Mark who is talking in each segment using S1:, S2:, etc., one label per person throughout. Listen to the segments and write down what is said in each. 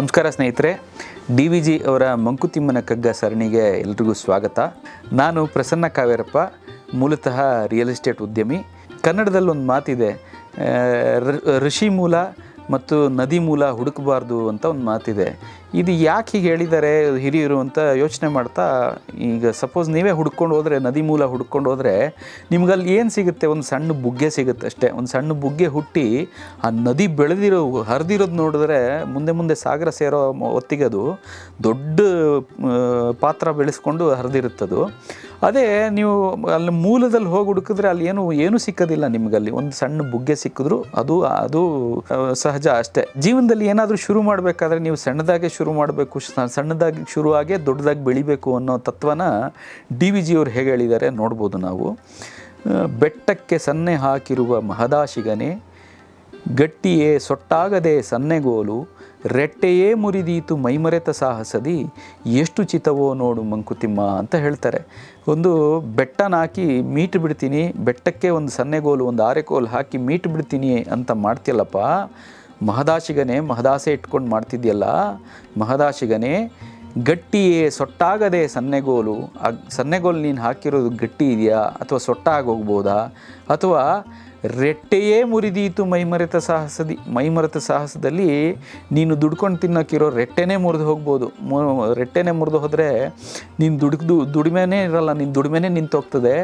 S1: ನಮಸ್ಕಾರ ಸ್ನೇಹಿತರೆ, D V G ಅವರ ಮಂಕುತಿಮ್ಮನ ಕಗ್ಗ ಸರಣಿಗೆ ಎಲ್ರಿಗೂ ಸ್ವಾಗತ. ನಾನು ಪ್ರಸನ್ನ ಕಾವೇರಪ್ಪ, ಮೂಲತಃ ರಿಯಲ್ ಎಸ್ಟೇಟ್ ಉದ್ಯಮಿ. ಕನ್ನಡದಲ್ಲಿ ಒಂದು ಮಾತಿದೆ ಋಷಿ ಮೂಲ ಮತ್ತು ನದಿ ಮೂಲ ಹುಡುಕಬಾರ್ದು ಅಂತ ಒಂದು ಮಾತಿದೆ. ಇದು ಯಾಕೆ ಹೀಗೆ ಹೇಳಿದ್ದಾರೆ ಹಿರಿಯರು ಅಂತ ಯೋಚನೆ ಮಾಡ್ತಾ, ಈಗ ಸಪೋಸ್ ನೀವೇ ಹುಡ್ಕೊಂಡು ಹೋದರೆ, ನದಿ ಮೂಲ ಹುಡ್ಕೊಂಡು ಹೋದರೆ, ನಿಮ್ಗಲ್ಲಿ ಏನು ಸಿಗುತ್ತೆ? ಒಂದು ಸಣ್ಣ ಬುಗ್ಗೆ ಸಿಗುತ್ತೆ ಅಷ್ಟೇ. ಒಂದು ಸಣ್ಣ ಬುಗ್ಗೆ ಹುಟ್ಟಿ, ಆ ನದಿ ಬೆಳೆದಿರೋ, ಹರಿದಿರೋದು ನೋಡಿದ್ರೆ ಮುಂದೆ ಮುಂದೆ ಸಾಗರ ಸೇರೋ ಹೊತ್ತಿಗೆ ಅದು ದೊಡ್ಡ ಪಾತ್ರ ಬೆಳೆಸ್ಕೊಂಡು ಹರಿದಿರುತ್ತದು ಅದೇ. ನೀವು ಅಲ್ಲಿ ಮೂಲದಲ್ಲಿ ಹೋಗಿ ಹುಡುಕಿದ್ರೆ ಅಲ್ಲಿ ಏನು ಏನು ಸಿಕ್ಕೋದಿಲ್ಲ ನಿಮಗಲ್ಲಿ. ಒಂದು ಸಣ್ಣ ಬುಗ್ಗೆ ಸಿಕ್ಕಿದ್ರು ಅದು ಅದು ಸಹಜ ಅಷ್ಟೇ. ಜೀವನದಲ್ಲಿ ಏನಾದರೂ ಶುರು ಮಾಡಬೇಕಾದ್ರೆ ನೀವು ಸಣ್ಣದಾಗೆ ಶುರು ಮಾಡಬೇಕು ಸಣ್ಣದಾಗಿ ಶುರುವಾಗೇ ದೊಡ್ಡದಾಗಿ ಬೆಳಿಬೇಕು ಅನ್ನೋ ತತ್ವನ ಡಿ ವಿ ಜಿಯವರು ಹೇಗೆ ಹೇಳಿದ್ದಾರೆ ನೋಡ್ಬೋದು ನಾವು. ಬೆಟ್ಟಕ್ಕೆ ಸನ್ನೆ ಹಾಕಿರುವ ಮಹದಾಶಿಗನೇ, ಗಟ್ಟಿಯೇ ಸೊಟ್ಟಾಗದೆ ಸನ್ನೆಗೋಲು, ರೆಟ್ಟೆಯೇ ಮುರಿದೀತು ಮೈಮರೆತ ಸಾಹಸದಿ, ಎಷ್ಟು ಚಿತವೋ ನೋಡು ಮಂಕುತಿಮ್ಮ ಅಂತ ಹೇಳ್ತಾರೆ. ಒಂದು ಬೆಟ್ಟನ ಹಾಕಿ ಮೀಟ್ ಬಿಡ್ತೀನಿ, ಬೆಟ್ಟಕ್ಕೆ ಒಂದು ಸನ್ನೆಗೋಲು, ಒಂದು ಆರೆಕೋಲು ಹಾಕಿ ಮೀಟ್ ಬಿಡ್ತೀನಿ ಅಂತ ಮಾಡ್ತಿಯಲ್ಲಪ್ಪ ಮಹದಾಶಿಗನೇ ಮಹದಾಸೆ ಇಟ್ಕೊಂಡು ಮಾಡ್ತಿದ್ಯಲ್ಲ? ಮಹದಾಶಿಗನೇ, ಗಟ್ಟಿಯೇ ಸೊಟ್ಟಾಗದೆ ಸನ್ನೆಗೋಲು, ಆ ಸನ್ನೆಗೋಲು ನೀನು ಹಾಕಿರೋದು ಗಟ್ಟಿ ಇದೆಯಾ ಅಥವಾ ಸೊಟ್ಟಾಗೋಗ್ಬೋದಾ ಅಥವಾ ರೆಟ್ಟೆಯೇ ಮುರಿದೀತು ಮೈಮರೆತ ಸಾಹಸದಿ, ಮೈಮರೆತ ಸಾಹಸದಲ್ಲಿ ನೀನು ದುಡ್ಕೊಂಡು ತಿನ್ನೋಕ್ಕಿರೋ ರೆಟ್ಟೆನೇ ಮುರಿದು ಹೋಗ್ಬೋದು. ರೆಟ್ಟೆನೇ ಮುರಿದು ಹೋದರೆ ನೀನು ದುಡುಕ್ದು ದುಡಿಮೆನೇ ಇರಲ್ಲ ನಿನ್ನ ದುಡಿಮೆನೇ ನಿಂತೋಗ್ತದೆ.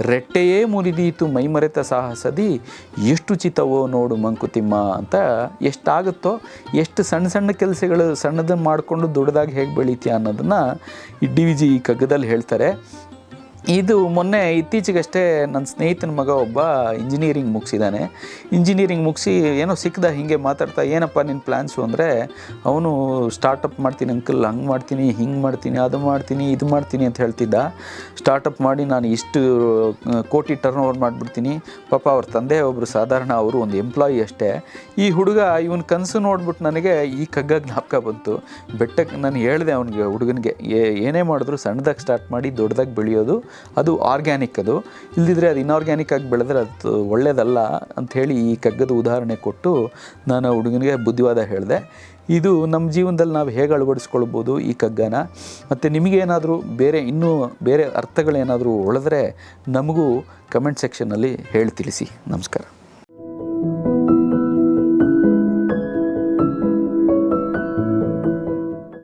S1: ರೆಟ್ಟೆಯೇ ಮುರಿದೀತು ಮೈಮರೆತ ಸಾಹಸದಿ, ಎಷ್ಟು ಚಿತವೋ ನೋಡು ಮಂಕುತಿಮ್ಮ ಅಂತ ಎಷ್ಟಾಗುತ್ತೋ, ಎಷ್ಟು ಸಣ್ಣ ಸಣ್ಣ ಕೆಲಸಗಳು ಸಣ್ಣದನ್ನು ಮಾಡಿಕೊಂಡು ದೊಡ್ಡದಾಗಿ ಹೇಗೆ ಬೆಳಿತೀಯ ಅನ್ನೋದನ್ನು ಈ ವಿ ಜಿ ಈ ಕಗ್ಗದಲ್ಲಿ ಹೇಳ್ತಾರೆ. ಇದು ಮೊನ್ನೆ ಇತ್ತೀಚೆಗಷ್ಟೇ ನನ್ನ ಸ್ನೇಹಿತನ ಮಗ ಒಬ್ಬ ಇಂಜಿನಿಯರಿಂಗ್ ಮುಗಿಸಿದ್ದಾನೆ ಇಂಜಿನಿಯರಿಂಗ್ ಮುಗಿಸಿ ಏನೋ ಸಿಕ್ಕದ, ಹೀಗೆ ಮಾತಾಡ್ತಾ, ಏನಪ್ಪ ನಿನ್ನ ಪ್ಲ್ಯಾನ್ಸು ಅಂದರೆ, ಅವನು ಸ್ಟಾರ್ಟಪ್ ಮಾಡ್ತೀನಿ ಅಂಕಲ್ ಹಂಗೆ ಮಾಡ್ತೀನಿ, ಹಿಂಗೆ ಮಾಡ್ತೀನಿ, ಅದು ಮಾಡ್ತೀನಿ, ಇದು ಮಾಡ್ತೀನಿ ಅಂತ ಹೇಳ್ತಿದ್ದ. ಸ್ಟಾರ್ಟಪ್ ಮಾಡಿ ನಾನು ಇಷ್ಟು ಕೋಟಿ ಟರ್ನ್ ಓವರ್ ಮಾಡಿಬಿಡ್ತೀನಿ. ಪಾಪ ಅವ್ರ ತಂದೆ ಒಬ್ಬರು ಸಾಧಾರಣ, ಅವರು ಒಂದು ಎಂಪ್ಲಾಯಿ ಅಷ್ಟೇ. ಈ ಹುಡುಗ ಇವನ ಕನಸು ನೋಡ್ಬಿಟ್ಟು ನನಗೆ ಈ ಕಗ್ಗ ಜ್ಞಾಪಕ ಬಂತು. ಬೆಟ್ಟಕ್ಕೆ ನಾನು ಹೇಳಿದೆ ಅವನಿಗೆ, ಹುಡುಗನಿಗೆ ಏನೇ ಮಾಡಿದ್ರು ಸಣ್ಣದಾಗಿ ಸ್ಟಾರ್ಟ್ ಮಾಡಿ, ದೊಡ್ಡದಾಗಿ ಬೆಳೆಯೋದು ಅದು ಆರ್ಗ್ಯಾನಿಕ್ ಅದು. ಇಲ್ಲದಿದ್ದರೆ ಅದು ಇನ್ಆರ್ಗ್ಯಾನಿಕ್ ಆಗಿ ಬೆಳೆದ್ರೆ ಅದು ಒಳ್ಳೆಯದಲ್ಲ ಅಂಥೇಳಿ ಈ ಕಗ್ಗದ ಉದಾಹರಣೆ ಕೊಟ್ಟು ನಾನು ಹುಡುಗನಿಗೆ ಬುದ್ಧಿವಾದ ಹೇಳಿದೆ. ಇದು ನಮ್ಮ ಜೀವನದಲ್ಲಿ ನಾವು ಹೇಗೆ ಅಳವಡಿಸ್ಕೊಳ್ಬೋದು ಈ ಕಗ್ಗನ? ಮತ್ತು ನಿಮಗೇನಾದರೂ ಬೇರೆ ಇನ್ನೂ ಬೇರೆ ಅರ್ಥಗಳೇನಾದರೂ ಒಳೆದ್ರೆ ನಮಗೂ ಕಮೆಂಟ್ ಸೆಕ್ಷನ್ನಲ್ಲಿ ಹೇಳಿ ತಿಳಿಸಿ. ನಮಸ್ಕಾರ.